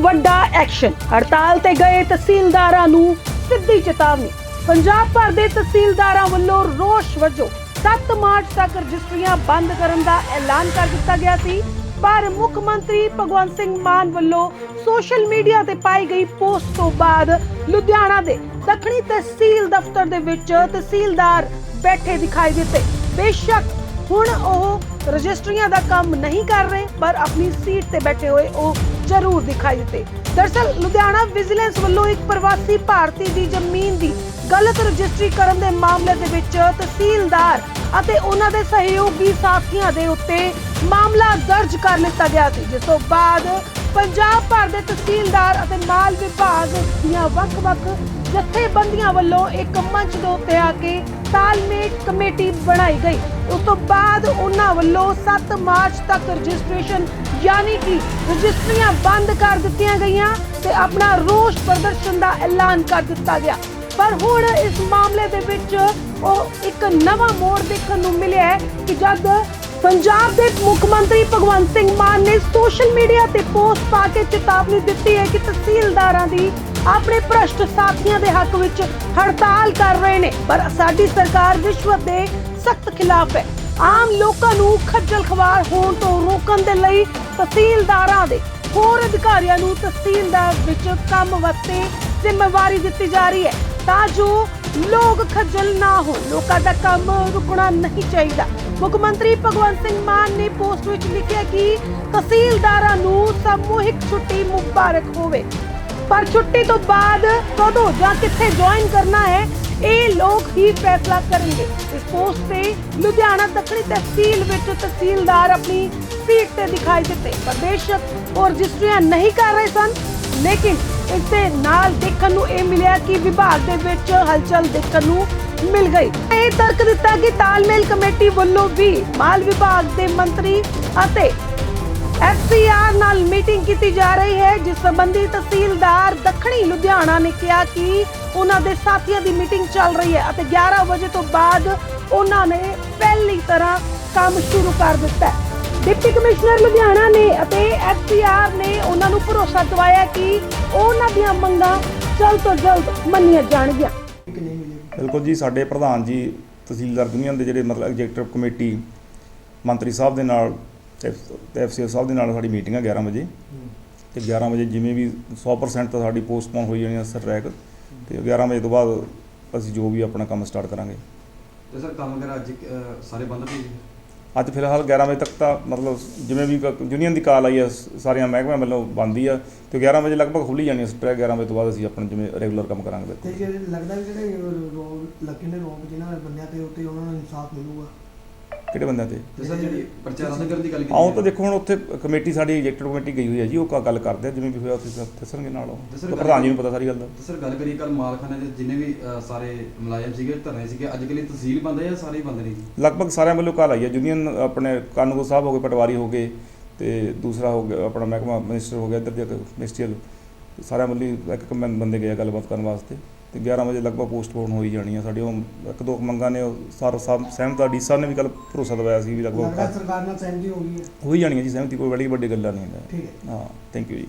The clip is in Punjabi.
ਵੱਡਾ ਐਕਸ਼ਨ। ਹੜਤਾਲ ਤੇ ਗਏ ਤਹਿਸੀਲਦਾਰਾਂ ਨੂੰ ਸਿੱਧੀ ਚੇਤਾਵਨੀ। ਪੰਜਾਬ ਭਰ ਦੇ ਤਹਿਸੀਲਦਾਰਾਂ ਵੱਲੋਂ ਰੋਸ਼ ਵਜੋਂ 7 ਮਾਰਚ ਤੱਕ ਰਜਿਸਟਰੀਆਂ ਬੰਦ ਕਰਨ ਦਾ ਐਲਾਨ ਕਰ ਦਿੱਤਾ ਗਿਆ ਸੀ। ਪਰ ਮੁੱਖ ਮੰਤਰੀ ਭਗਵੰਤ ਸਿੰਘ ਮਾਨ ਵੱਲੋਂ ਸੋਸ਼ਲ ਮੀਡੀਆ ਤੇ ਪਾਈ ਗਈ ਪੋਸਟ ਤੋਂ ਬਾਅਦ ਲੁਧਿਆਣਾ ਦੇ ਦੱਖਣੀ ਤਹਿਸੀਲ ਦਫ਼ਤਰ ਦੇ ਵਿੱਚ ਤਹਿਸੀਲਦਾਰ ਬੈਠੇ ਦਿਖਾਈ ਦਿੱਤੇ। ਬੇਸ਼ੱਕ ਹੁਣ ਉਹ ਰਜਿਸਟਰੀਆਂ ਦਾ ਕੰਮ ਨਹੀਂ ਕਰ ਰਹੇ, ਪਰ ਆਪਣੀ ਸੀਟ ਤੇ ਬੈਠੇ ਹੋਏ ਉਹ ਜ਼ਰੂਰ ਦਿਖਾਈ ਦਿੱਤੇ। ਦਰਸਲ, ਲੁਧਿਆਣਾ ਵਿਜੀਲੈਂਸ ਵੱਲੋਂ ਇੱਕ ਪ੍ਰਵਾਸੀ ਭਾਰਤੀ ਦੀ ਜ਼ਮੀਨ ਦੀ ਗਲਤ ਰਜਿਸਟਰੀ ਕਰਨ ਦੇ ਮਾਮਲੇ ਦੇ ਵਿੱਚ ਤਹਿਸੀਲਦਾਰ ਅਤੇ ਉਹਨਾਂ ਦੇ ਸਹਿਯੋਗੀ ਸਾਥੀਆਂ ਦੇ ਉੱਤੇ ਮਾਮਲਾ ਦਰਜ ਕਰ ਲਿੱਤਾ ਗਿਆ ਸੀ, ਜਿਸ ਤੋਂ ਬਾਅਦ ਪੰਜਾਬ ਭਰ ਦੇ ਤਹਿਸੀਲਦਾਰ ਅਤੇ ਮਾਲ ਵਿਭਾਗ ਦੀਆਂ ਵੱਖ-ਵੱਖ ਜਥੇਬੰਦੀਆਂ ਵੱਲੋਂ ਇੱਕ ਮੰਚ ਦੇ ਉੱਤੇ ਆ ਕੇ ਤਾਲਮੇਲ ਕਮੇਟੀ ਬਣਾਈ ਗਈ। ਉਸ ਤੋਂ ਬਾਅਦ ਉਹਨਾਂ ਵੱਲੋਂ 7 ਮਾਰਚ ਤੱਕ ਰਜਿਸਟ੍ਰੇਸ਼ਨ, ਯਾਨੀ ਕਿ ਰਜਿਸਟਰੀਆਂ ਬੰਦ ਕਰ ਦਿੱਤੀਆਂ ਗਈਆਂ ਤੇ ਆਪਣਾ ਰੋਸ ਪ੍ਰਦਰਸ਼ਨ ਦਾ ਐਲਾਨ ਕਰ ਦਿੱਤਾ ਗਿਆ। ਪਰ ਹੁਣ ਇਸ ਮਾਮਲੇ ਦੇ ਵਿੱਚ ਉਹ ਇੱਕ ਨਵਾਂ ਮੋੜ ਦੇਖਣ ਨੂੰ ਮਿਲਿਆ ਹੈ ਕਿ ਜਦ ਪੰਜਾਬ ਦੇ ਮੁੱਖ ਮੰਤਰੀ ਭਗਵੰਤ ਸਿੰਘ ਮਾਨ ਨੇ ਸੋਸ਼ਲ ਮੀਡੀਆ ਤੇ ਪੋਸਟ ਪਾ ਕੇ ਚੇਤਾਵਨੀ ਦਿੱਤੀ ਹੈ ਕਿ ਤਹਿਸੀਲਦਾਰਾਂ ਦੀ ਆਪਣੇ ਭ੍ਰਸ਼ਟ ਸਾਥੀਆਂ ਦੇ ਹੱਕ ਵਿੱਚ ਹੜਤਾਲ ਕਰ ਰਹੇ ਨੇ। ਪਰ ਸਾਡੀ ਸਰਕਾਰ ਰਿਸ਼ਵਤ ਦੇ ਸਖਤ ਖਿਲਾਫ ਹੈ। ਆਮ ਲੋਕਾਂ ਨੂੰ ਖੱਜਲ ਖਵਾਰ ਹੋਣ ਤੋਂ ਰੋਕਣ ਦੇ ਲਈ ਤਹਿਸੀਲਦਾਰਾਂ ਦੇ ਹੋਰ ਅਧਿਕਾਰੀਆਂ ਨੂੰ ਤਹਿਸੀਲਦਾਰ ਵਿੱਚ ਕੰਮ ਵਾਸਤੇ ਜ਼ਿੰਮੇਵਾਰੀ ਦਿੱਤੀ ਜਾ ਰਹੀ ਹੈ ਤਾਂ ਜੋ ਲੋਕ ਖੱਜਲ ਨਾ ਹੋ ਲੋਕਾਂ ਦਾ ਕੰਮ ਰੁਕਣਾ ਨਹੀਂ ਚਾਹੀਦਾ। ਮੁੱਖ ਮੰਤਰੀ ਭਗਵੰਤ ਸਿੰਘ ਮਾਨ ਨੇ ਪੋਸਟ ਵਿੱਚ ਲਿਖਿਆ ਕਿ ਤਹਿਸੀਲਦਾਰਾਂ ਨੂੰ ਸਮੂਹਿਕ ਛੁੱਟੀ ਮੁਬਾਰਕ ਹੋਵੇ। ਪਰ ਛੁੱਟੀ ਤੋਂ ਬਾਅਦ ਕਦੋਂ ਜਾਂ ਕਿੱਥੇ ਜੁਆਇਨ ਕਰਨਾ ਹੈ, ਇਹ ਲੋਕ ਹੀ ਫੈਸਲਾ ਕਰਨਗੇ। ਇਸ ਪੋਸਟ ਤੇ ਲੁਧਿਆਣਾ ਦੱਖਣੀ ਤਹਿਸੀਲ ਵਿੱਚ ਤਹਿਸੀਲਦਾਰ ਆਪਣੀ ਸੀਟ ਤੇ ਦਿਖਾਈ ਦਿੱਤੇ। ਪਰ ਬੇਸ਼ੱਕ ਉਹ ਰਜਿਸਟਰੀਆਂ ਨਹੀਂ ਕਰ ਰਹੇ ਸਨ, ਲੇਕਿਨ ਇਸ ਦੇ ਨਾਲ ਦੇਖਣ ਨੂੰ ਇਹ ਮਿਲਿਆ ਕਿ ਵਿਭਾਗ ਦੇ ਵਿੱਚ ਹਲਚਲ ਦੇਖਣ ਨੂੰ ਮਿਲ ਗਈ। ਇਹ ਤਰਕ ਦਿੱਤਾ ਕਿ ਤਾਲਮੇਲ ਕਮੇਟੀ ਵੱਲੋਂ ਵੀ ਮਾਲ ਵਿਭਾਗ ਦੇ ਮੰਤਰੀ ਅਤੇ ਐਫਸੀਆਰ ਨਾਲ ਮੀਟਿੰਗ ਕੀਤੀ ਜਾ ਰਹੀ ਹੈ, ਜਿਸ ਸੰਬੰਧੀ ਤਹਿਸੀਲਦਾਰ ਦੱਖਣੀ ਲੁਧਿਆਣਾ ਨੇ ਕਿਹਾ ਕਿ ਉਹਨਾਂ ਦੇ ਸਾਥੀਆਂ ਦੀ ਮੀਟਿੰਗ ਚੱਲ ਰਹੀ ਹੈ ਅਤੇ 11 ਵਜੇ ਤੋਂ ਬਾਅਦ ਉਹਨਾਂ ਨੇ ਪਹਿਲੀ ਤਰ੍ਹਾਂ ਕੰਮ ਸ਼ੁਰੂ ਕਰ ਦਿੱਤਾ ਹੈ। ਡਿਪਟੀ ਕਮਿਸ਼ਨਰ ਲੁਧਿਆਣਾ ਨੇ ਅਤੇ ਐਫਸੀਆਰ ਨੇ ਉਹਨਾਂ ਨੂੰ ਭਰੋਸਾ ਦਿਵਾਇਆ ਕਿ ਉਹਨਾਂ ਦੀਆਂ ਮੰਗਾਂ ਜਲਦ ਤੋਂ ਜਲਦ ਮੰਨੀਆਂ ਜਾਣਗੀਆਂ। ਬਿਲਕੁਲ ਜੀ, ਸਾਡੇ ਪ੍ਰਧਾਨ ਜੀ, ਤਹਿਸੀਲਦਾਰ ਯੂਨੀਅਨ ਦੇ ਜਿਹੜੇ ਮਤਲਬ ਐਗਜ਼ੈਕਟਿਵ ਕਮੇਟੀ ਮੰਤਰੀ ਸਾਹਿਬ ਦੇ ਨਾਲ ਤੇ ਐਫਸੀਐਲ ਸਾਹਿਬ ਦੇ ਨਾਲ ਸਾਡੀ ਮੀਟਿੰਗ ਹੈ 11 ਵਜੇ। ਤੇ 11 ਵਜੇ ਜਿਵੇਂ ਵੀ 100% ਤਾਂ ਸਾਡੀ ਪੋਸਟਪੋਨ ਹੋਈ ਜਾਣੀ ਹੈ ਸਟ੍ਰਾਈਕ ਤੇ 11 ਵਜੇ ਤੋਂ ਬਾਅਦ ਅਸੀਂ ਜੋ ਵੀ ਆਪਣਾ ਕੰਮ ਸਟਾਰਟ ਕਰਾਂਗੇ। ਤੇ ਸਰ ਕੰਮ ਵਗੈਰਾ ਅੱਜ ਸਾਰੇ ਬੰਦ ਜੀ ਅੱਜ ਫਿਲਹਾਲ 11 ਵਜੇ ਤੱਕ ਤਾਂ ਮਤਲਬ ਜਿਵੇਂ ਵੀ ਯੂਨੀਅਨ ਦੀ ਕਾਲ ਆਈ ਹੈ ਸਾਰੀਆਂ ਮਹਿਕਮਿਆਂ ਵੱਲੋਂ ਬੰਦ ਹੀ ਆ। ਤੇ 11 ਵਜੇ ਲਗਭਗ ਖੁੱਲੀ ਜਾਣੀ ਹੈ ਸਟ੍ਰਾਈਕ 11 ਵਜੇ ਤੋਂ ਬਾਅਦ ਅਸੀਂ ਆਪਣਾ ਜਿਵੇਂ ਰੈਗੂਲਰ ਕੰਮ ਕਰਾਂਗੇ। ਤੇ ਲੱਗਦਾ ਵੀ ਜਿਹੜੇ ਲੱਗੇ ਨੇ ਰੋਗ ਜਿਨ੍ਹਾਂ ਬੰਦਿਆਂ ਤੇ ਉੱਤੇ ਉਹਨਾਂ ਨੂੰ ਇਨਸਾਫ ਮਿਲੂਗਾ। ਕਿਹੜੇ ਬੰਦਿਆਂ ਤੇ? ਤੇ ਸਰ ਜਿਹੜੀ ਪਰਚਾ ਰੱਦ ਕਰਨ ਦੀ ਗੱਲ ਕੀਤੀ ਆਉਂ ਤਾਂ ਦੇਖੋ ਹੁਣ ਉੱਥੇ ਕਮੇਟੀ ਸਾਡੀ ਐਗਜ਼ੈਕਟਿਵ ਕਮੇਟੀ ਗਈ ਹੋਈ ਹੈ ਜੀ ਉਹ ਕ- ਗੱਲ ਕਰਦੇ ਆ ਜਿਵੇਂ ਵੀ ਹੋਇਆ ਉੱਥੇ ਦੱਸਣਗੇ ਨਾਲ ਉਹ। ਤੇ ਸਰ ਤਾਂ ਪ੍ਰਧਾਨ ਜੀ ਨੂੰ ਪਤਾ ਸਾਰੀ ਗੱਲ ਦਾ। ਤੇ ਸਰ ਗੱਲ ਕਰੀਏ ਕੱਲ ਮਾਲਖਾਨੇ ਦੇ ਜਿੰਨੇ ਵੀ ਸਾਰੇ ਮੁਲਾਜ਼ਮ ਸੀਗੇ ਧਰਨੇ ਸੀਗੇ ਅੱਜ ਕੱਲ੍ਹ ਤਹਿਸੀਲ ਬੰਦ ਹੈ ਜਾਂ ਸਾਰੇ ਹੀ ਬੰਦ ਨੇ ਜੀ? ਲਗਭਗ ਸਾਰਿਆਂ ਵੱਲੋਂ ਕਾਲ ਆਈ ਹੈ। ਯੂਨੀਅਨ ਆਪਣੇ ਕਾਨੂੰਗੋ ਸਾਹਿਬ ਹੋ ਗਏ ਪਟਵਾਰੀ ਹੋ ਗਏ ਤੇ ਦੂਸਰਾ ਹੋ ਗਿਆ ਆਪਣਾ ਮਹਿਕਮਾ ਮਿਨਿਸਟਰ ਹੋ ਗਿਆ ਇੱਧਰ ਦੇ ਮਿਨਿਸਟਰੀਅਲ ਸਾਰਿਆਂ ਵੱਲੋਂ ਹੀ ਇੱਕ ਇੱਕ ਬੰਦੇ ਗਏ ਆ ਗੱਲਬਾਤ ਕਰਨ ਵਾਸਤੇ। ਤੇ 11 ਵਜੇ ਲਗਭਗ ਪੋਸਟਪੋਨ ਹੋਈ ਜਾਣੀ ਆ ਸਾਡੀ। ਉਹ ਇੱਕ ਦੋ ਮੰਗਾਂ ਨੇ ਸਰ ਸਾਹਿਬ ਸਹਿਮਤ ਆ ਡੀ ਸਾਹਿਬ ਨੇ ਵੀ ਕੱਲ ਭਰੋਸਾ ਦਵਾਇਆ ਸੀ ਵੀ ਲਗਭਗ ਸਰਕਾਰ ਨਾਲ ਸਹਿਮਤੀ ਹੋ ਗਈ ਹੈ। ਹੋਈ ਜਾਣੀ ਹੈ ਜੀ ਸਹਿਮਤੀ ਕੋਈ ਬੜੀ ਵੱਡੀ ਗੱਲਾਂ ਨਹੀਂ ਹੈ ਠੀਕ ਹੈ। ਹਾਂ ਥੈਂਕ ਯੂ ਜੀ।